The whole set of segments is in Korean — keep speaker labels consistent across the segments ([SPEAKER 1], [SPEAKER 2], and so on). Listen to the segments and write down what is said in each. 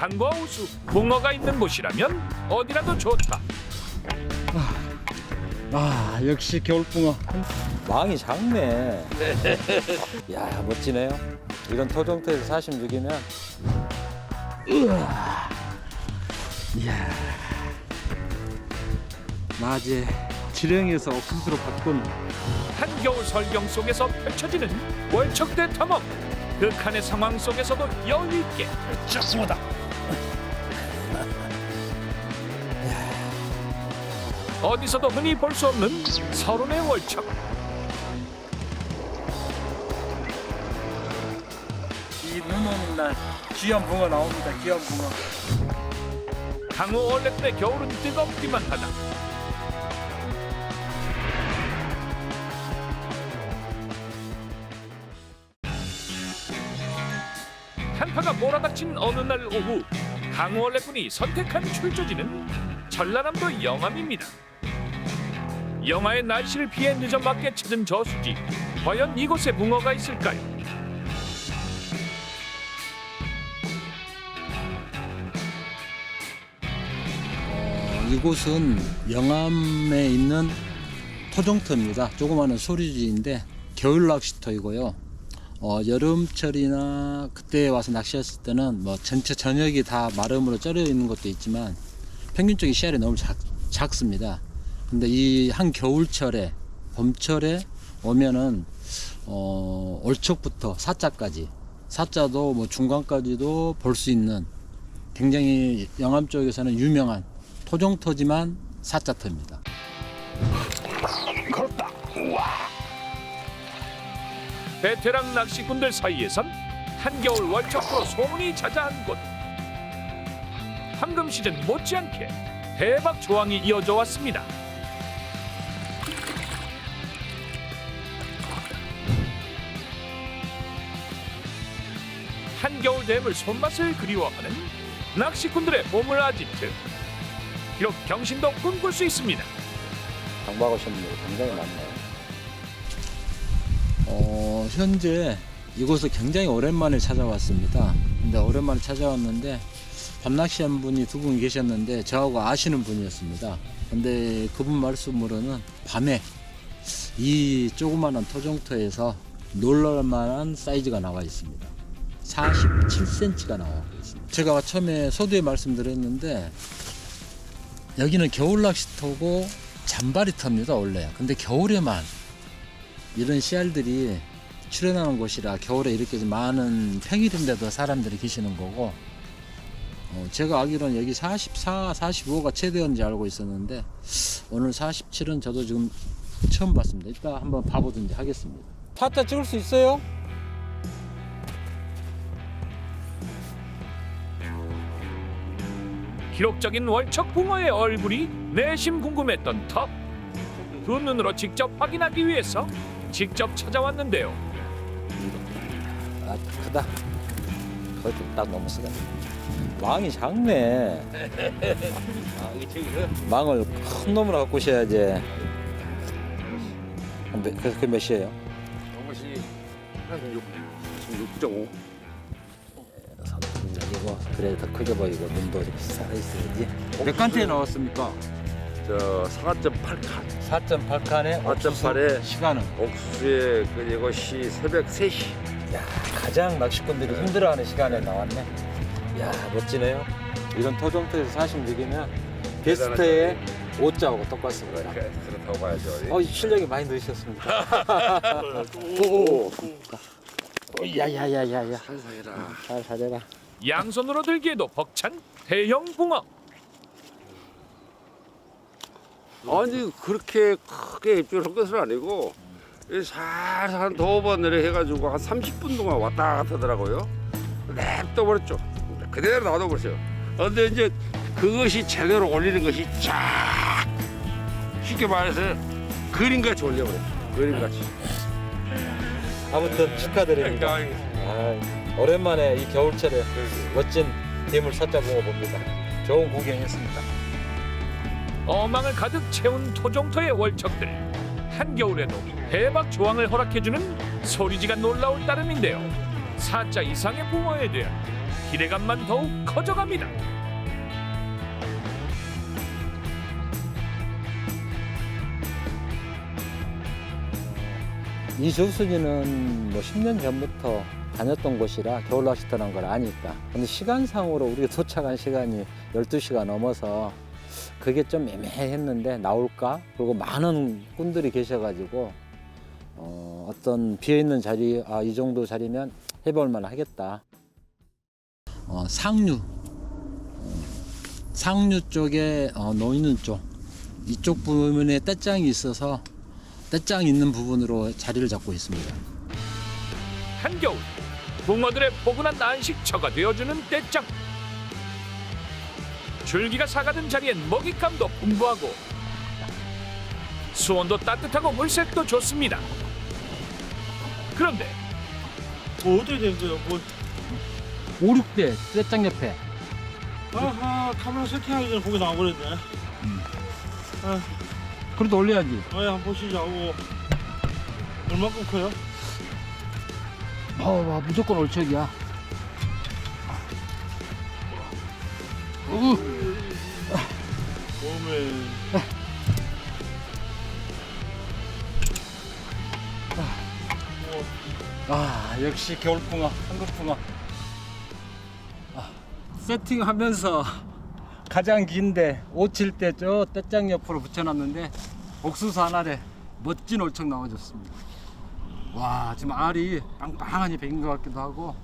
[SPEAKER 1] 강과 호수, 붕어가 있는 곳이라면 어디라도 좋다.
[SPEAKER 2] 아 역시 겨울붕어
[SPEAKER 3] 망이 작네. 야 멋지네요. 이런 토종터에서 46이면
[SPEAKER 2] 낮에 지령에서 옥수수로 바꾼
[SPEAKER 1] 한겨울 설경 속에서 펼쳐지는 월척대 탐험. 극한의 상황 속에서도 여유 있게 펼쳐보다. 어디서도 흔히 볼 수 없는 서론의 월척.
[SPEAKER 2] 이 눈 오는 날 귀한 붕어 나옵니다 귀한 붕어
[SPEAKER 1] 강호 얼레꾼의 겨울은 뜨겁기만 하다. 한파가 몰아닥친 어느 날 오후 강호 얼레꾼이 선택한 출조지는 전라남도 영암입니다. 영하의 날씨를 피해 늦어맞게 찾은 저수지. 과연 이곳에 붕어가 있을까요?
[SPEAKER 2] 어, 이곳은 영암에 있는 토종터입니다. 조그마한 소리지인데 겨울 낚시터이고요. 어, 여름철이나 그때 와서 낚시했을 때는 뭐 전체 전역이 다 마름으로 쩔어 있는 것도 있지만 평균적인 씨알이 너무 작, 작습니다 근데 이 한 겨울철에 봄철에 오면은 어, 올초부터 사자까지 사자도 뭐 중간까지도 볼 수 있는 굉장히 영암 쪽에서는 유명한 토종터지만 사자터입니다.
[SPEAKER 1] 베테랑 낚시꾼들 사이에선 한겨울 월척으로 소문이 자자한 곳. 황금 시즌 못지않게 대박 조항이 이어져 왔습니다. 한겨울 댐을 손맛을 그리워하는 낚시꾼들의 보물 아지트. 비록 경신도 꿈꿀 수 있습니다.
[SPEAKER 3] 방박 오신 분들이 굉장히 많네요.
[SPEAKER 2] 어, 현재 이곳을 굉장히 오랜만에 찾아왔습니다. 근데 오랜만에 찾아왔는데 밤낚시한 분이 두 분 계셨는데 저하고 아시는 분이었습니다. 근데 그분 말씀으로는 밤에 이 조그마한 토종터에서 놀랄만한 사이즈가 나와 있습니다. 47cm가 나와. 제가 처음에 소두에 말씀드렸는데 여기는 겨울 낚시터고 잔바리 터입니다 원래. 근데 겨울에만 이런 씨알들이 출현하는 곳이라 겨울에 이렇게 좀 많은 평일인데도 사람들이 계시는 거고 어, 제가 알기로는 여기 44, 45가 최대인지 알고 있었는데 오늘 47은 저도 지금 처음 봤습니다. 이따 한번 봐보든지 하겠습니다.
[SPEAKER 3] 타짜 찍을 수 있어요?
[SPEAKER 1] 기록적인 월척 붕어의 얼굴이 내심 궁금했던 터. 두 눈으로 직접 확인하기 위해서 직접 찾아왔는데요.
[SPEAKER 3] 아 크다. 그것도 딱 너무 쓰다. 망이 작네. 망을 큰 놈으로 갖고 오셔야지. 몇- 그래서 그몇
[SPEAKER 4] 한 6, 6.5.
[SPEAKER 3] 이거 그래 더 크게 보이고 눈도 좀 살아있어야지.
[SPEAKER 2] 몇 간태에 나왔습니까?
[SPEAKER 4] 저 4.8칸.
[SPEAKER 3] 4.8칸에
[SPEAKER 4] 4.8에
[SPEAKER 2] 시간은
[SPEAKER 4] 옥수수에 그 이것이 새벽 3시.
[SPEAKER 3] 야, 가장 낚시꾼들이 힘들어하는 시간에 나왔네. 야 멋지네요. 이런 토종터에서 46이면 게스트의 옷자하고 똑같습니다.
[SPEAKER 4] 그래, 그렇다고 봐야죠.
[SPEAKER 3] 어, 실력이 많이 늘으셨습니다.
[SPEAKER 4] 오,
[SPEAKER 3] 야야야야야.
[SPEAKER 4] 살살해라.
[SPEAKER 3] 잘 잘해라.
[SPEAKER 1] 양손으로 들기에도 벅찬 대형 붕어.
[SPEAKER 4] 아니 그렇게 크게 입질할 것은 아니고 이 살살 한 두어 번 내려 해가지고 한 30분 동안 왔다 갔다 하더라고요. 냅둬 버렸죠. 그대로 놔둬 버렸어요. 근데 이제 그것이 제대로 올리는 것이 쫙 쉽게 말해서 그림같이 올려버렸죠. 그림같이.
[SPEAKER 3] 아무튼 축하드립니다. 아, 오랜만에 이 겨울철에 멋진 뱀을 사자보고 봅니다. 좋은 구경했습니다.
[SPEAKER 1] 어망을 가득 채운 토종터의 월척들. 한겨울에도 대박 조항을 허락해주는 소리지가 놀라울 따름인데요. 사자 이상의 붕어에 대한 기대감만 더욱 커져갑니다.
[SPEAKER 2] 이 저수지는 뭐 10년 전부터 다녔던 곳이라 겨울 낚시터란 걸 아니까. 근데 시간상으로 우리가 도착한 시간이 12시가 넘어서 그게 좀 애매했는데 나올까? 그리고 많은 꾼들이 계셔가지고 어, 어떤 비어있는 자리, 아, 이 정도 자리면 해볼 만 하겠다. 어, 상류. 어, 상류 쪽에 어, 놓이는 쪽. 이쪽 부분에 떼장이 있어서 떼장 있는 부분으로 자리를 잡고 있습니다.
[SPEAKER 1] 한겨울 붕어들의 포근한 안식처가 되어주는 떼짱 줄기가 사가든 자리엔 먹잇감도 풍부하고 수온도 따뜻하고 물색도 좋습니다 그런데
[SPEAKER 5] 뭐 어떻게 된 거예요? 뭐
[SPEAKER 2] 5, 6대 떼장 옆에
[SPEAKER 5] 아하 카메라 세팅하기 전에 거기 나와버렸네.
[SPEAKER 2] 그래도 올려야지.
[SPEAKER 5] 아예 한번 보시자고. 얼마큼 커요?
[SPEAKER 2] 어, 와, 무조건 올척이야. 우,
[SPEAKER 5] 몸에
[SPEAKER 2] 아, 역시 겨울풍어, 한국풍어. 아, 세팅하면서 가장 긴데 5칠 때 저 떼장 옆으로 붙여놨는데 옥수수 하나에 멋진 올척 나와줬습니다. 와, 지금 알이 빵빵하니 백인 것 같기도 하고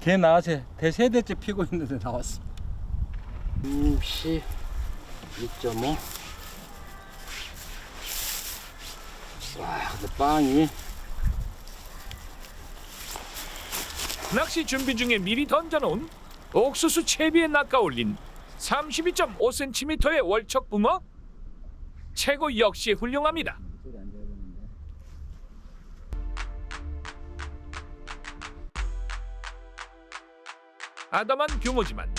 [SPEAKER 2] 개 나와서 대세 대째 피고 있는데 나왔어. 60, 2.5. 와, 근데 빵이
[SPEAKER 1] 낚시 준비 중에 미리 던져놓은 옥수수 채비에 낚아올린 32.5cm의 월척 붕어 최고 역시 훌륭합니다 아담한 규모지만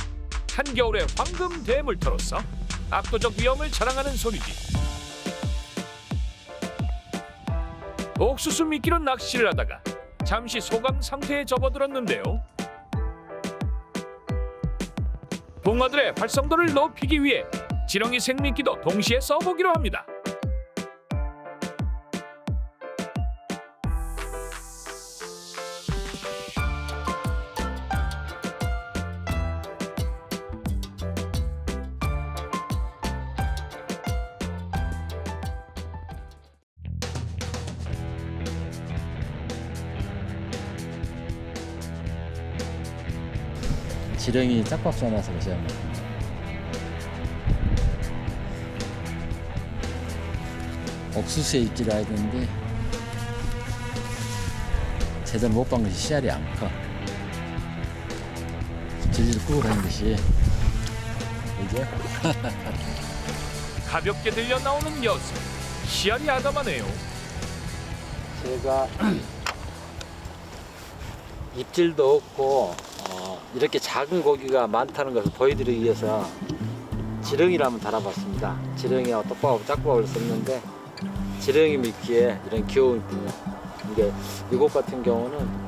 [SPEAKER 1] 한겨울의 황금 대물터로서 압도적 위험을 자랑하는 소리지. 옥수수 미끼로 낚시를 하다가 잠시 소강 상태에 접어들었는데요. 붕어들의 활성도를 높이기 위해 지렁이 생미끼도 동시에 써보기로 합니다.
[SPEAKER 2] 지렁이 짝밥 싸놔서 그냥 옥수수에 입질 해야 되는데 제대로 못 본 것이 씨알이 안 커. 질질 끄고 다니는 것이 이제
[SPEAKER 1] 가볍게 들려 나오는 녀석. 씨알이 아담하네요.
[SPEAKER 2] 제가 입질도 없고 어, 이렇게 작은 고기가 많다는 것을 보여드리기 위해서 지렁이를 한번 달아봤습니다. 지렁이와 떡밥하고 짝밥을 썼는데 지렁이 미끼에 이런 귀여움이 있군요. 이게 이곳 같은 경우는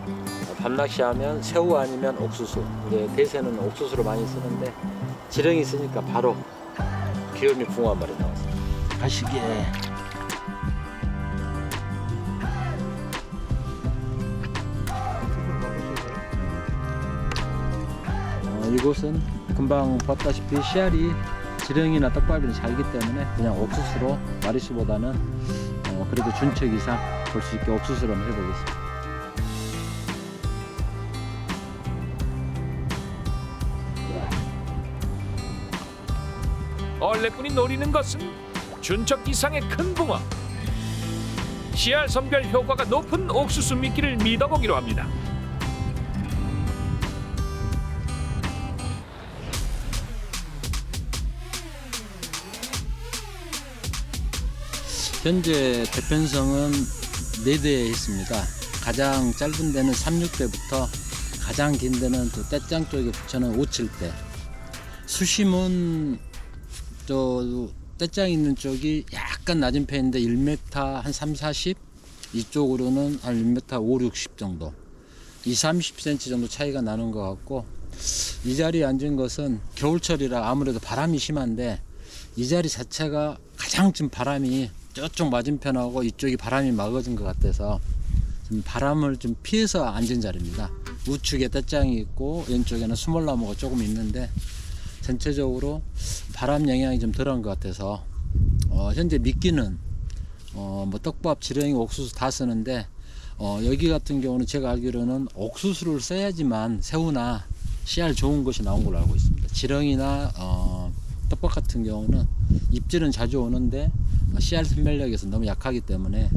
[SPEAKER 2] 밤낚시하면 새우 아니면 옥수수. 이제 대세는 옥수수를 많이 쓰는데 지렁이 쓰니까 바로 귀요미 붕어 한 마리 나왔어요. 가시게. 이곳은 금방 봤다시피 씨알이 지렁이나 떡밥이 잘기 때문에 그냥 옥수수로 마리수보다는 어, 그래도 준척 이상 볼 수 있게 옥수수로 한번 해보겠습니다.
[SPEAKER 1] 얼레꾼이 노리는 것은 준척 이상의 큰 붕어. 씨알 선별 효과가 높은 옥수수 미끼를 믿어보기로 합니다.
[SPEAKER 2] 현재 대편성은 4대에 있습니다. 가장 짧은 데는 36대부터 가장 긴 데는 또 떼짱 쪽에 붙여놓은 57대. 수심은 저 떼짱 있는 쪽이 약간 낮은 편인데 1m 한 3, 40 이쪽으로는 한 1m 5, 60 정도. 2, 30cm 정도 차이가 나는 것 같고 이 자리에 앉은 것은 겨울철이라 아무래도 바람이 심한데 이 자리 자체가 가장 좀 바람이 저쪽 맞은편하고 이쪽이 바람이 막아진 것 같아서 좀 바람을 좀 피해서 앉은 자리입니다. 우측에 떼장이 있고 왼쪽에는 수몰나무가 조금 있는데 전체적으로 바람 영향이 좀 덜한 것 같아서 어, 현재 미끼는 어, 뭐 떡밥, 지렁이, 옥수수 다 쓰는데 어, 여기 같은 경우는 제가 알기로는 옥수수를 써야지만 새우나 씨알 좋은 것이 나온 걸로 알고 있습니다. 지렁이나 어, 떡밥 같은 경우는 입질은 자주 오는데 어, 씨알 선별력에서 너무 약하기 때문에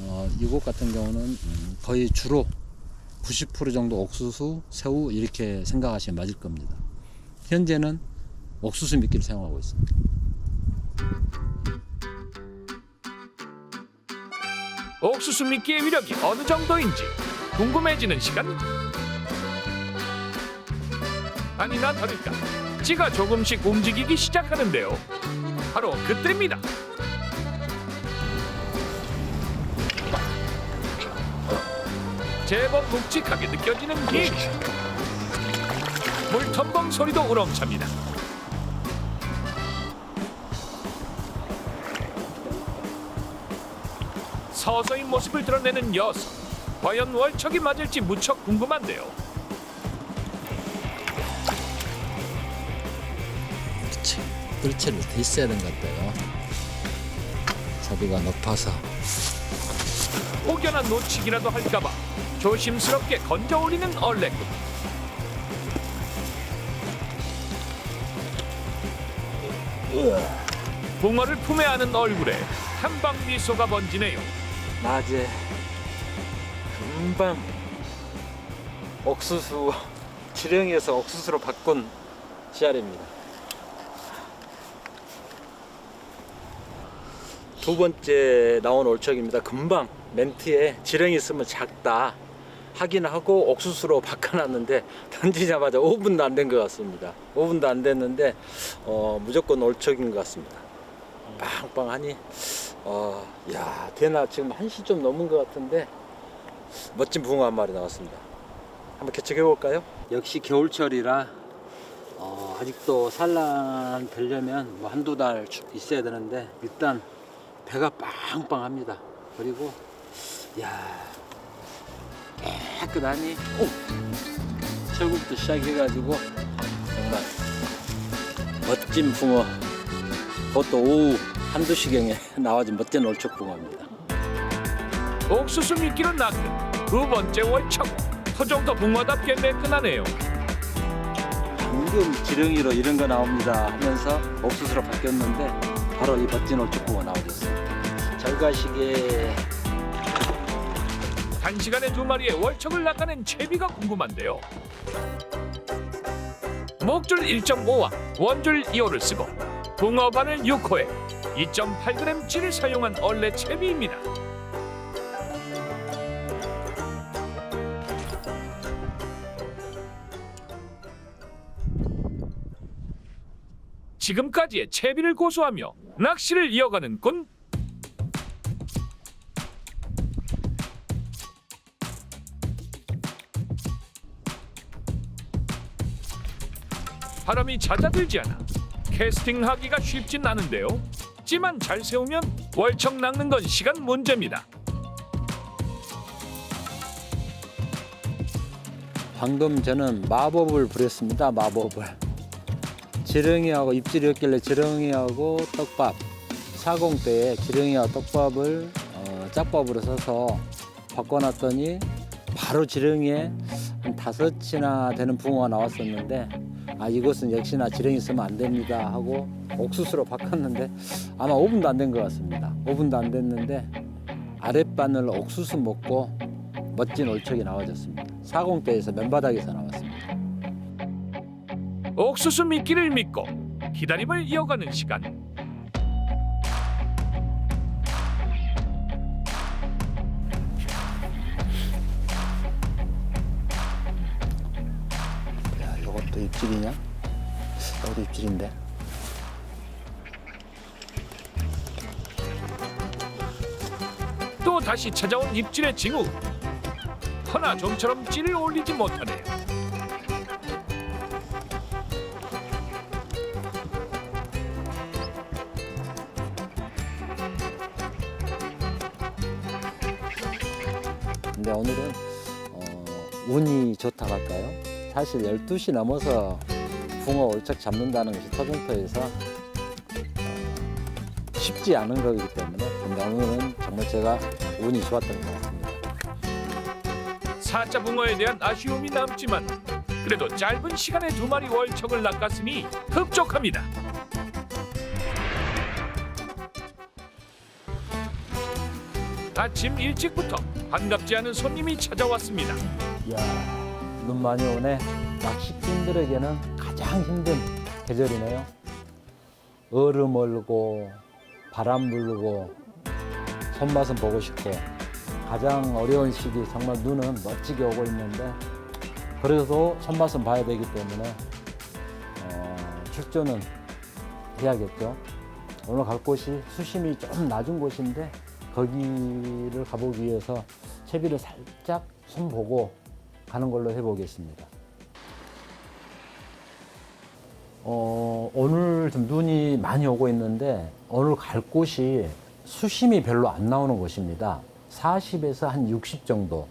[SPEAKER 2] 어, 이곳 같은 경우는 음, 거의 주로 90% 정도 옥수수, 새우 이렇게 생각하시면 맞을 겁니다. 현재는 옥수수 미끼를 사용하고 있습니다.
[SPEAKER 1] 옥수수 미끼의 위력이 어느 정도인지 궁금해지는 시간. 아니나 다를까 찌가 조금씩 움직이기 시작하는데요. 바로 그때입니다. 제법 묵직하게 느껴지는 힘. 물텀벙 소리도 우렁찹니다. 서서히 모습을 드러내는 여성. 과연 월척이 맞을지 무척 궁금한데요.
[SPEAKER 2] 그치. 뜰채로 돼 있어야 되는 것 같아요. 자비가 높아서.
[SPEAKER 1] 혹여나 놓치기라도 할까봐 조심스럽게 건져 올리는 얼레꾼. 붕어를 품에 안은 얼굴에 한방 미소가 번지네요.
[SPEAKER 3] 낮에 금방 옥수수 지렁이에서 옥수수로 바꾼 씨알입니다. 두 번째 나온 올척입니다. 금방 멘트에 지렁이 있으면 작다 하긴 하고 옥수수로 바꿔놨는데 던지자마자 5분도 안 된 것 같습니다. 5분도 안 됐는데 어, 무조건 올척인 것 같습니다. 빵빵하니 어, 야, 대나 지금 1시 좀 넘은 것 같은데 멋진 붕어 한 마리 나왔습니다. 한번 개척해 볼까요? 역시 겨울철이라 어, 아직도 산란 되려면 뭐 한두 달 있어야 되는데 일단 배가 빵빵합니다. 그리고 야 깨끗하니 오! 철국도 시작해가지고 정말 멋진 붕어 그것도 오후 한두 시경에 나와준 멋진 얼척붕어입니다.
[SPEAKER 1] 옥수수 미끼로 낚은 두 번째 월척. 토종도 붕어답게 매끈하네요.
[SPEAKER 2] 방금 지렁이로 이런 거 나옵니다 하면서 옥수수로 바뀌었는데 바로 이 멋진 얼척붕어 나오셨습니다. 잘 가시게
[SPEAKER 1] 단시간에 두 마리의 월척을 낚아낸 채비가 궁금한데요. 목줄 1.5와 원줄 2호를 쓰고 붕어 바늘 6호에 2.8g 찌를 사용한 얼레 채비입니다. 지금까지의 채비를 고수하며 낚시를 이어가는 꾼 바람이 잦아들지 않아 캐스팅하기가 쉽진 않은데요. 찌만 잘 세우면 월척 낚는 건 시간 문제입니다.
[SPEAKER 2] 방금 저는 마법을 부렸습니다. 마법을. 지렁이하고 입질이었길래 지렁이하고 떡밥 사공대에 지렁이와 떡밥을 어, 짝밥으로 써서 바꿔놨더니 바로 지렁이에 한 다섯이나 되는 붕어가 나왔었는데 아 이것은 역시나 지렁이 쓰면 안 됩니다 하고 옥수수로 바꿨는데 아마 5분도 안 된 것 같습니다. 5분도 안 됐는데 아랫바늘 옥수수 먹고 멋진 올척이 나와줬습니다. 사공대에서 맨바닥에서 나왔습니다.
[SPEAKER 1] 옥수수 미끼를 믿고 기다림을 이어가는 시간.
[SPEAKER 2] 입질이냐? 이것도 입질인데.
[SPEAKER 1] 또 다시 찾아온 입질의 징후. 허나 좀처럼 찌를 올리지 못하네요.
[SPEAKER 2] 근데 오늘은 어, 운이 좋다 할까요? 사실 12시 넘어서 붕어 올척 잡는다는 것이 토종터에서 어, 쉽지 않은 거기 때문에 오늘은 정말 제가 운이 좋았던 것 같습니다.
[SPEAKER 1] 사자 붕어에 대한 아쉬움이 남지만 그래도 짧은 시간에 두 마리 월척을 낚았으니 흡족합니다. 아침 일찍부터 반갑지 않은 손님이 찾아왔습니다.
[SPEAKER 2] 이야, 눈 많이 오네. 낚시꾼들에게는 가장 힘든 계절이네요. 얼음 얼고 바람 불고 손맛은 보고 싶고 가장 어려운 시기 정말 눈은 멋지게 오고 있는데 그래도 손맛은 봐야 되기 때문에 어, 출전은 해야겠죠. 오늘 갈 곳이 수심이 좀 낮은 곳인데 거기를 가보기 위해서 채비를 살짝 손 보고 가는 걸로 해보겠습니다. 어, 오늘 좀 눈이 많이 오고 있는데 오늘 갈 곳이 수심이 별로 안 나오는 곳입니다. 40에서 한 60 정도.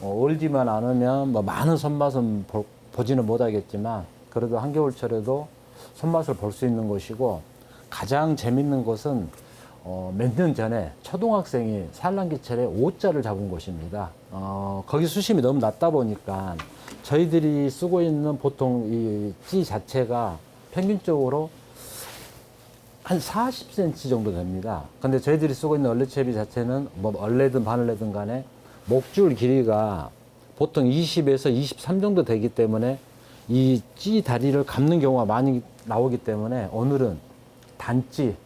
[SPEAKER 2] 어, 얼지만 않으면 뭐 많은 손맛은 보, 보지는 못하겠지만 그래도 한겨울철에도 손맛을 볼 수 있는 곳이고 가장 재밌는 곳은 어, 몇 년 전에 초등학생이 산란기철에 5자를 잡은 곳입니다. 어, 거기 수심이 너무 낮다 보니까 저희들이 쓰고 있는 보통 이 찌 자체가 평균적으로 한 40cm 정도 됩니다. 근데 저희들이 쓰고 있는 얼레채비 자체는 뭐 얼레든 바늘레든 간에 목줄 길이가 보통 20에서 23 정도 되기 때문에 이 찌 다리를 감는 경우가 많이 나오기 때문에 오늘은 단찌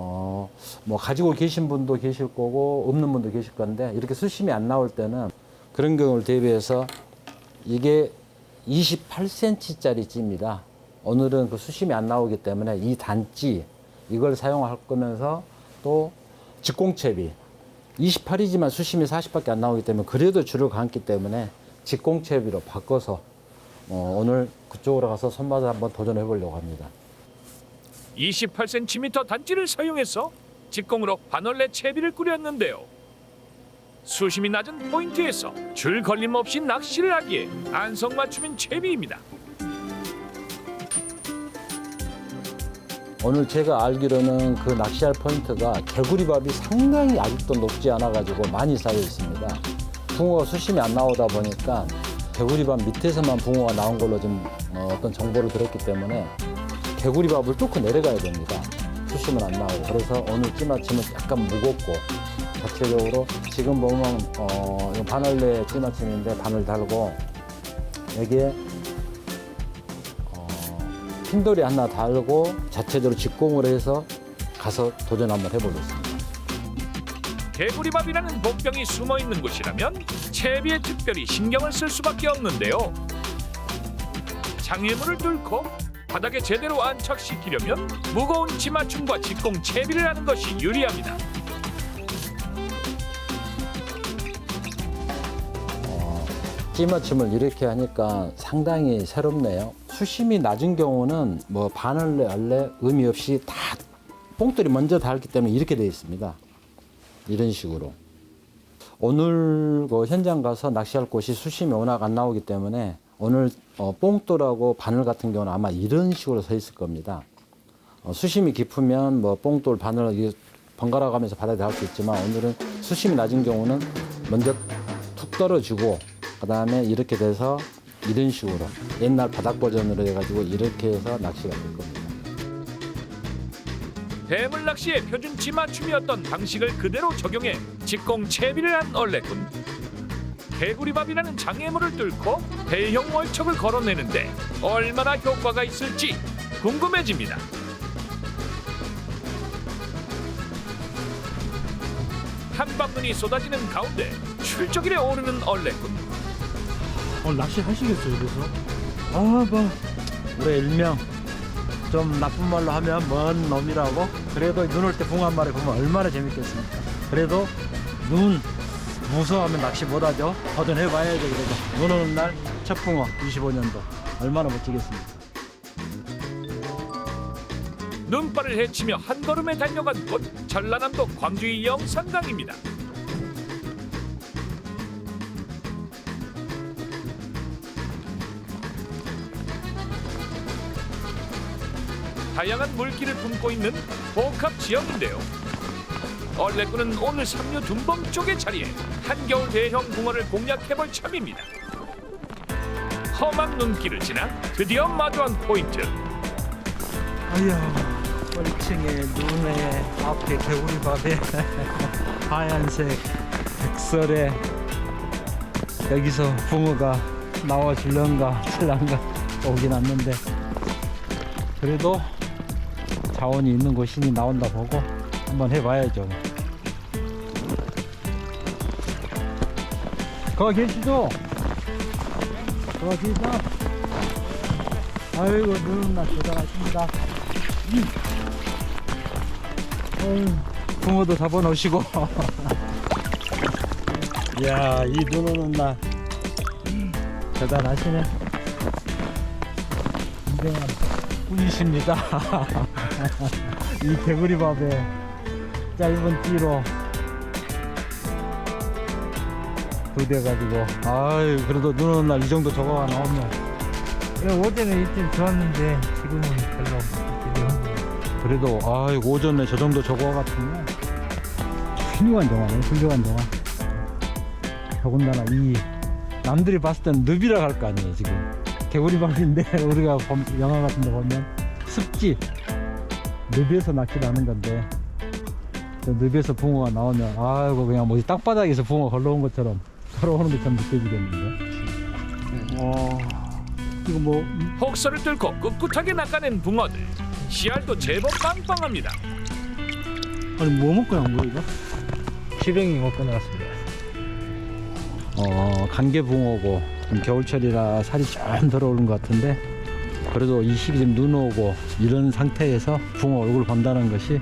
[SPEAKER 2] 어, 뭐 가지고 계신 분도 계실 거고 없는 분도 계실 건데 이렇게 수심이 안 나올 때는 그런 경우를 대비해서 이게 28cm짜리 찌입니다. 오늘은 그 수심이 안 나오기 때문에 이 단찌 이걸 사용할 거면서 또 직공채비 28이지만 수심이 40밖에 안 나오기 때문에 그래도 줄을 감기 때문에 직공채비로 바꿔서 어, 오늘 그쪽으로 가서 손맛을 한번 도전해 보려고 합니다.
[SPEAKER 1] 28cm 단지를 사용해서 직공으로 바늘레 채비를 꾸렸는데요. 수심이 낮은 포인트에서 줄 걸림 없이 낚시를 하기에 안성맞춤인 채비입니다.
[SPEAKER 2] 오늘 제가 알기로는 그 낚시할 포인트가 개구리밥이 상당히 아직도 높지 않아 가지고 많이 쌓여 있습니다. 붕어가 수심이 안 나오다 보니까 개구리밥 밑에서만 붕어가 나온 걸로 좀 어, 어떤 정보를 들었기 때문에 개구리밥을 뚫고 내려가야 됩니다. 수심은 안 나오고 그래서 오늘 찌마침은 약간 무겁고 자체적으로 지금 보면 어, 바늘레 찌마침인데 바늘 달고 여기에 핀돌이 하나 달고 자체적으로 직공을 해서 가서 도전 한번 해보겠습니다.
[SPEAKER 1] 개구리밥이라는 복병이 숨어 있는 곳이라면 채비에 특별히 신경을 쓸 수밖에 없는데요. 장애물을 뚫고 바닥에 제대로 안착시키려면 무거운 치맞춤과 직공 채비를 하는 것이 유리합니다.
[SPEAKER 2] 찌맞춤을 이렇게 하니까 상당히 새롭네요. 수심이 낮은 경우는 뭐 바늘레, 알레 의미 없이 다 뽕돌이 먼저 닳기 때문에 이렇게 되어 있습니다. 이런 식으로. 오늘 그 현장 가서 낚시할 곳이 수심이 워낙 안 나오기 때문에 오늘 어, 뽕돌하고 바늘 같은 경우는 아마 이런 식으로 서 있을 겁니다. 어, 수심이 깊으면 뭐 뽕돌, 바늘 번갈아 가면서 바다에 닿을 수 있지만 오늘은 수심이 낮은 경우는 먼저 툭 떨어지고 그 다음에 이렇게 돼서 이런 식으로 옛날 바닥 버전으로 해가지고 이렇게 해서 낚시가 될 겁니다.
[SPEAKER 1] 대물 낚시의 표준 치 맞춤이었던 방식을 그대로 적용해 직공 채비를 한 얼레꾼. 개구리밥이라는 장애물을 뚫고 대형 월척을 걸어내는데 얼마나 효과가 있을지 궁금해집니다. 한방눈이 쏟아지는 가운데 출적일에 오르는 얼레꾼.
[SPEAKER 5] 어, 낚시 하시겠어요, 그래서?
[SPEAKER 2] 아, 뭐 우리 일명 좀 나쁜 말로 하면 먼 놈이라고 그래도 눈 올 때 붕어 한 마리 보면 얼마나 재밌겠습니까? 그래도 눈 무서워하면 낚시 못하죠. 도전해봐야죠 그래도. 눈 오는 날 첫 붕어 25년도 얼마나 멋지겠습니까.
[SPEAKER 1] 눈발을 헤치며 한 걸음에 달려간 곳 전라남도 광주의 영산강입니다. 다양한 물기를 품고 있는 복합 지역인데요. 얼레꾼은 오늘 삼류 둔봉 쪽의 자리에 한겨울 대형 붕어를 공략해볼 참입니다. 험한 눈길을 지나 드디어 마주한 포인트.
[SPEAKER 2] 아야 뻘층에 눈에 앞에 개구리 밥에 하얀색 백설에 여기서 붕어가 나와 줄런가 슬란가 오긴 왔는데 그래도 자원이 있는 곳이니 나온다 보고 한번 해봐야죠 거기 계시죠? 거기 계시죠? 아이고 눈은 나 고생하십니다. 어휴, 붕어도 잡아놓으시고. 이야 이 눈 오는 날 대단하시네. 인정한 뿐이십니다. 이 개구리 밥에 짧은 띠로 도대가지고. 아유 그래도 눈 오는 날 이 정도 저거가 나오면.
[SPEAKER 6] 예, 어제는 일찍 좋았는데 지금은 별로 이렇게
[SPEAKER 2] 그래도 아 오전에 저 정도 저거 같으면 훌륭한 영화네 훌륭한 영화 더군다나 이 남들이 봤을 땐 늪이라 할 거 아니에요 지금. 개구리밥인데 우리가 봄- 영화 같은 데 보면 습지. 늪에서 낚시를 하는 건데 저 늪에서 붕어가 나오면 아이고 그냥 뭐지 땅바닥에서 붕어 걸러온 것처럼 걸어오는 것처럼 느껴지겠는데 어 이거 뭐
[SPEAKER 1] 혹서를 뚫고 꿋꿋하게 낚아낸 붕어들. 씨알도 제법 빵빵합니다.
[SPEAKER 2] 아니 뭐 먹고 나온 거야 이거?
[SPEAKER 6] 시뱅이 먹고 나왔습니다.
[SPEAKER 2] 어, 간개붕어고 좀 겨울철이라 살이 좀 들어오는 것 같은데 그래도 이 시기 지금 눈 오고 이런 상태에서 붕어 얼굴 본다는 것이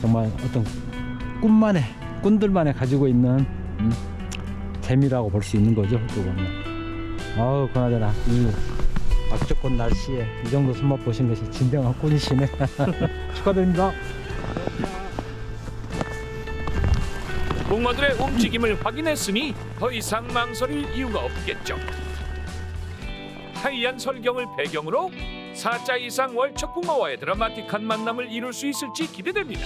[SPEAKER 2] 정말 어떤 꿈만의 꾼들만의 가지고 있는 음, 재미라고 볼 수 있는 거죠 또 보면 아우 그나저나 이 악조건 날씨에 이 정도 손맛 보신 것이 진정한 꾼이시네 축하드립니다
[SPEAKER 1] 붕어들의 움직임을 확인했으니 더 이상 망설일 이유가 없겠죠. 하얀 설경을 배경으로 사자 이상 월척 붕어와의 드라마틱한 만남을 이룰 수 있을지 기대됩니다.